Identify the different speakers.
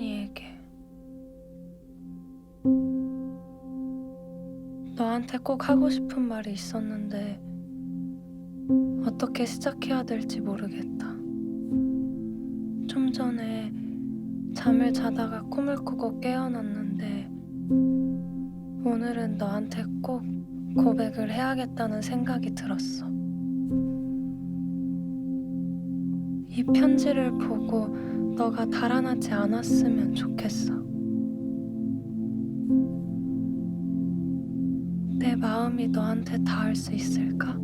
Speaker 1: 이에게 너한테 꼭 하고 싶은 말이 있었는데 어떻게 시작해야 될지 모르겠다. 좀 전에 잠을 자다가 꿈을 꾸고 깨어났는데 오늘은 너한테 꼭 고백을 해야겠다는 생각이 들었어. 이 편지를 보고 너가 달아나지 않았으면 좋겠어. 내 마음이 너한테 닿을 수 있을까?